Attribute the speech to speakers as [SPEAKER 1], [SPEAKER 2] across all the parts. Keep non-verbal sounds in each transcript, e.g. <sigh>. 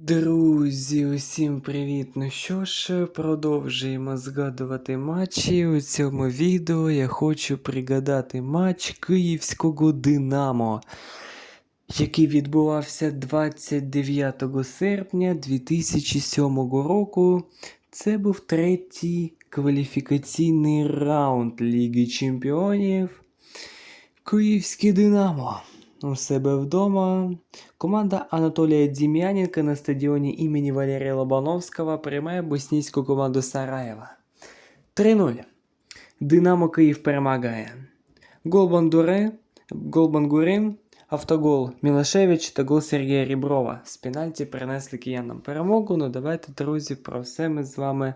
[SPEAKER 1] Друзі, усім привіт! Ну що ж, продовжуємо згадувати матчі. У цьому відео я хочу пригадати матч Київського Динамо, який відбувався 29 серпня 2007 року. Це був третій кваліфікаційний раунд Ліги Чемпіонів. Київське Динамо у себе вдома. Команда Анатолія Дім'яненка на стадіоні імені Валерія Лобановського приймає боснійську команду Сараєва. 3-0. Динамо Київ перемагає. Гол Бандуре, гол автогол Мілашевич та гол Сергія Ріброва. З пенальті принесли киянам перемогу. Ну давайте, друзі, про все ми з вами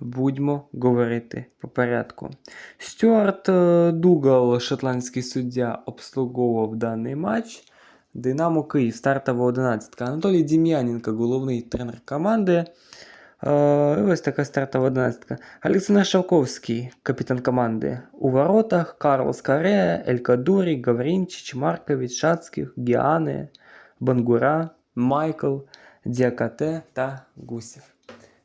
[SPEAKER 1] будемо говорити по порядку. Стюарт е, Дугал, шотландський суддя, обслуговував даний матч. Динамо Київ, стартова 11. Анатолій Дім'яненко, головний тренер команди. Е, ось така стартова 11. Олександр Шавковський, капітан команди. У воротах Карлос Каре, Елькадурі, Гаврінчич, Маркович, Шацьких, Гіане, Бангура, Майкл, Діакате та Гусєв.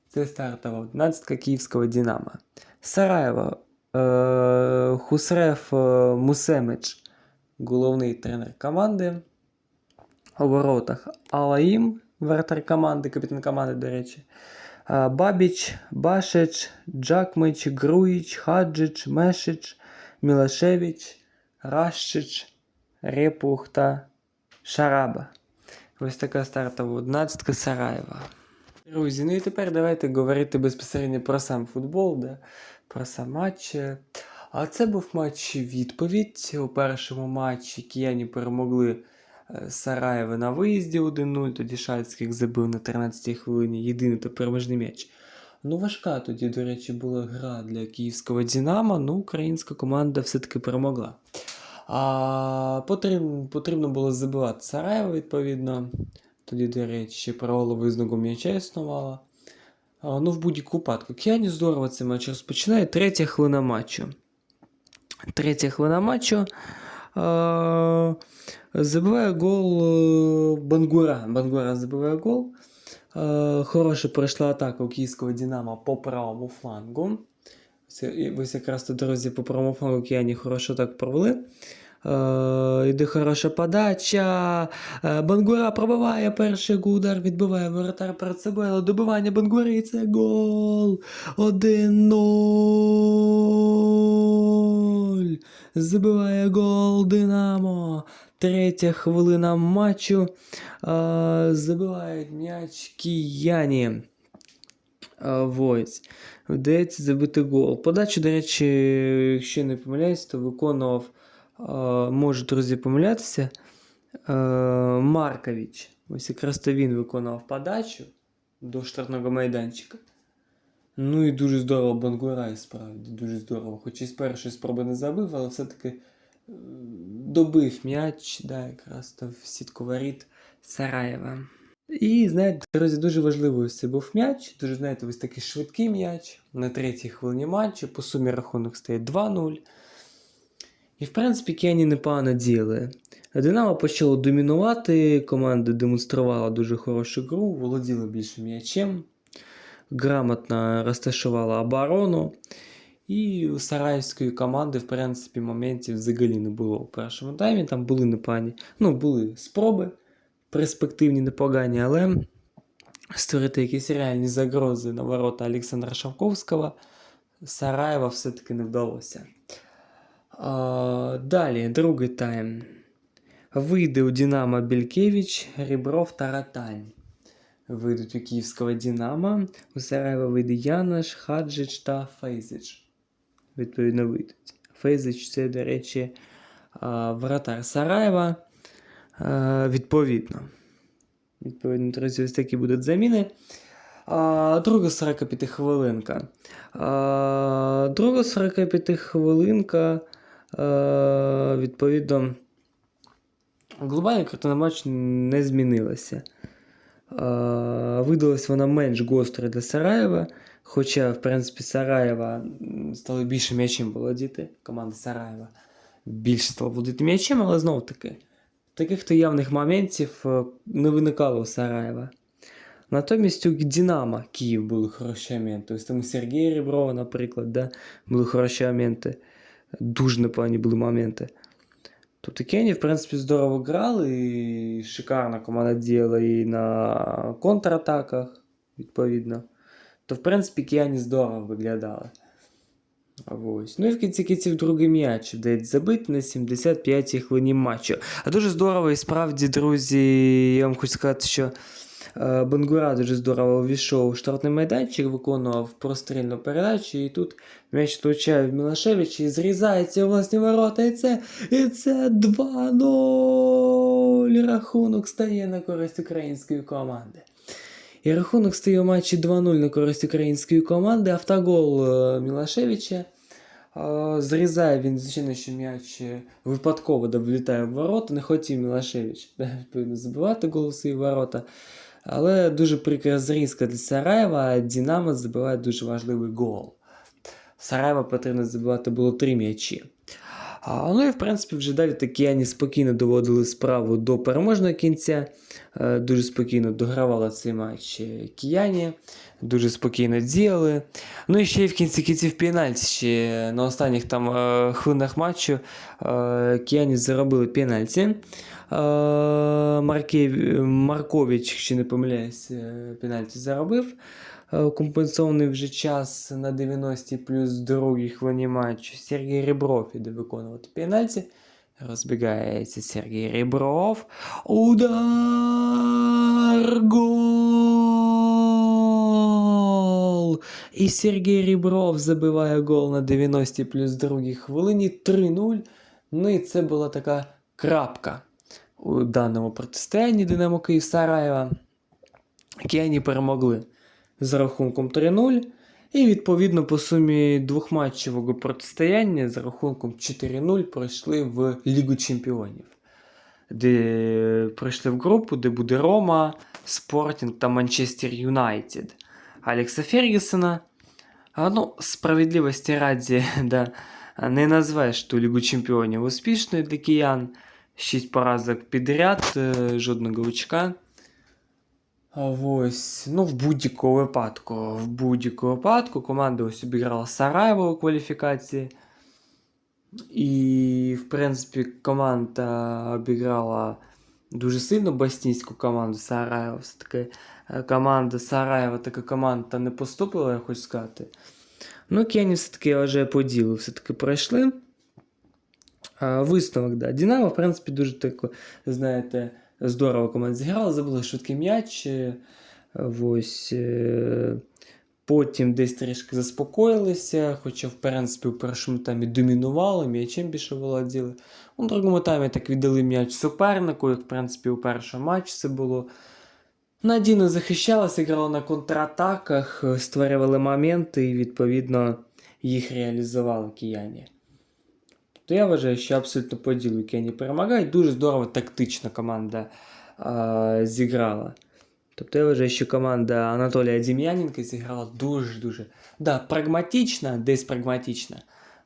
[SPEAKER 1] Це стартова 11 київського Динамо. Сараєво, е, Хусрев е, Мусемич, головний тренер команди. У воротах Алаїм, вратар команди, капітан команди, до речі. Е, Бабіч, Башич, Джакмич, Груїч, Хаджич, Мешич, Мілашевич, Ращич, Репух та Шараба. Ось така стартова 11 Сараєва. Друзі, ну і тепер давайте говорити безпосередньо про сам футбол, да? про сам матч. А це був матч відповідь. У першому матчі кияні перемогли е, Сараєва на виїзді 1-0, тоді Шальських забив на 13-й хвилині єдиний та переможний м'яч. Ну, важка тоді, до речі, була гра для київського Динамо, ну українська команда все-таки перемогла. А потрібно було забивати Сараєва, відповідно. Тоді, до речі, правило визнаку м'яча існувало. Ну, в будь-яку випадку. Кіані здорово цей матч розпочинає. Третя хвилина матчу. Третя хвилина матчу. Забиває гол е, Бангура. Бангура забиває гол. А, хороша пройшла атака у київського Динамо по правому флангу. Ось якраз тут, друзі, по правому флангу Кіані хорошо так провели. Е, Йде хороша подача. Е, Бангура пробиває перший удар, відбиває воротар перед собою, але добивання Бангури і це гол. 1-0. Забиває гол Динамо. Третя хвилина матчу. Е, Забивають м'яч кияні. Е, Ось. Вдається забити гол. Подачу, до речі, якщо не помиляюсь, то виконував е, може, друзі, помилятися. Е, Маркович. Ось якраз то він виконував подачу до штрафного майданчика. Ну і дуже здорово Бангура, і справді, дуже здорово. Хоч і з першої спроби не забив, але все-таки е, добив м'яч, да, якраз то в сітку воріт Сараєва. І, знаєте, друзі, дуже важливо це був м'яч. Дуже, знаєте, ось такий швидкий м'яч на третій хвилині матчу. По сумі рахунок стає 2-0. І, в принципі, Кені непогано діяли. Динамо почало домінувати, команда демонструвала дуже хорошу гру, володіла більше м'ячем, грамотно розташувала оборону. І у сараївської команди, в принципі, моментів взагалі не було у першому таймі. Там були непогані, ну, були спроби перспективні, непогані, але створити якісь реальні загрози на ворота Олександра Шавковського Сараєва все-таки не вдалося. Далі, другий тайм. Вийде у Динамо Белькевич, Рібров та Ратань. Вийдуть у Київського Динамо. У Сараєва вийде Янош, Хаджич та Фейзич. Відповідно, вийдуть. Фейзич це, до речі, вратар Сараєва. Відповідно. Відповідно, друзі, ось такі будуть заміни. А, друга 45 хвилинка. А, друга 45 хвилинка. А, відповідно, глобальна картина матчу не змінилася. А, видалась вона менш гостра для Сараєва. Хоча, в принципі, Сараєва стало більше м'ячем володіти. Команда Сараєва більше стала володіти м'ячем, але знов таки, таких то явних моментів е, не виникало у Сараєва. Натомість у Динамо Київ були хороші моменти. Ось там у Сергія Реброва, наприклад, да, були хороші моменти. Дуже непогані були моменти. Тобто Кені, в принципі, здорово грали, і шикарна команда діяла і на контратаках, відповідно. То, в принципі, Кіані здорово виглядали. Ось. Ну і в кінці кінців другий м'яч вдається забити на 75-й хвилині матчу. А дуже здорово, і справді, друзі, я вам хочу сказати, що е, Бангура дуже здорово увійшов у штрафний майданчик, виконував прострільну передачу, і тут м'яч влучає в Мілашевич і зрізається власні ворота. І це, і це 2-0. Рахунок стає на користь української команди. І рахунок стає у матчі 2-0 на користь української команди. Автогол е, Мілашевича. Е, Зрізає він, звичайно, що м'яч випадково влітає в ворота. Не хотів Мілашевич <laughs> забивати гол у свої ворота. Але дуже прикра зрізка для Сараєва, Дінамо забиває дуже важливий гол. Сараєва потрібно забивати було три м'ячі. А, ну і в принципі вже далі такі спокійно доводили справу до переможного кінця. Е, Дуже спокійно догравала цей матч е, кияні, дуже спокійно діяли. Ну і ще й в кінці кінців пенальті. Ще на останніх там е, хвилинах матчу е, кияні заробили пенальті. Е, Маркев... Маркович, якщо не помиляюсь, е, пенальті заробив. Е, Компенсований вже час на 90 плюс другій хвилині матчу. Сергій Ребров іде виконувати пенальті. Розбігається Сергій Ребров. Удар! Гол! І Сергій Ребров забиває гол на 90 плюс другій хвилині 3-0. Ну і це була така крапка у даному протистоянні Динамо Київ Сараєва. Кияні перемогли з рахунком 3-0. І відповідно по сумі двохматчевого протистояння з рахунком 4-0 пройшли в Лігу Чемпіонів, де пройшли в групу, де буде Рома, Спортінг та Манчестер Юнайтед. Алекса Фергюсона. А, ну, справедливості раді, <laughs> да, не назвеш ту Лігу Чемпіонів успішною для киян. Шість поразок підряд, е, жодного очка. А ось, ну, в будь-якому випадку. В будь-якому випадку команда ось обіграла Сараєво у кваліфікації. І, в принципі, команда обіграла дуже сильно боснійську команду Сараєва. Все-таки е, команда Сараєва, така команда не поступила, я хочу сказати. Ну, Кені все-таки вважаю по ділу все-таки пройшли. А, Висновок, да. Динамо, в принципі, дуже тако, знаєте, здорово команда зіграла, забула швидкий м'яч. е, Ось. е, Потім десь трішки заспокоїлися, хоча, в принципі, в першому таймі домінували, м'ячем більше володіли. У другому таймі так віддали м'яч супернику, як в принципі у першому матчі це було. Надійно захищалися, грали на контратаках, е, створювали моменти і, відповідно, їх реалізували кияні. Тобто я вважаю, що абсолютно по ділу Кені перемагають. Дуже здорово тактична команда а, зіграла. Тобто я вважаю, що команда Анатолія Дім'яненка зіграла дуже-дуже да, прагматично, десь прагматично.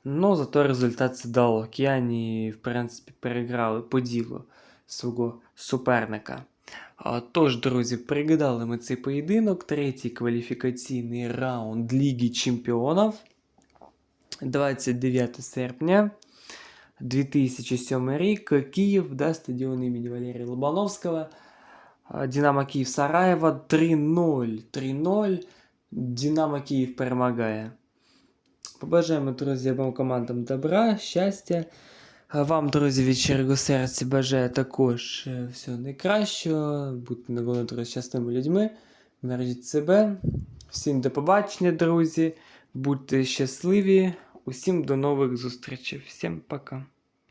[SPEAKER 1] Ну, зато результат це дало. Кіані, в принципі, переграли по ділу свого суперника. Тож, друзі, пригадали ми цей поєдинок, третій кваліфікаційний раунд Ліги Чемпіонів. 29 серпня 2007 рік. Київ, да, стадіон імені Валерія Лобановського. Динамо Київ Сараєва 3-0. 3-0. Динамо Київ перемагає. Побажаємо, друзі, обом командам добра, щастя. Вам, друзі, від щирого серця бажаю також е, всього найкращого. Будьте навколо друзі, щасними людьми. Бережіть себе. Всім до побачення, друзі. Будьте щасливі. Усім до нових зустрічей. Всім пока.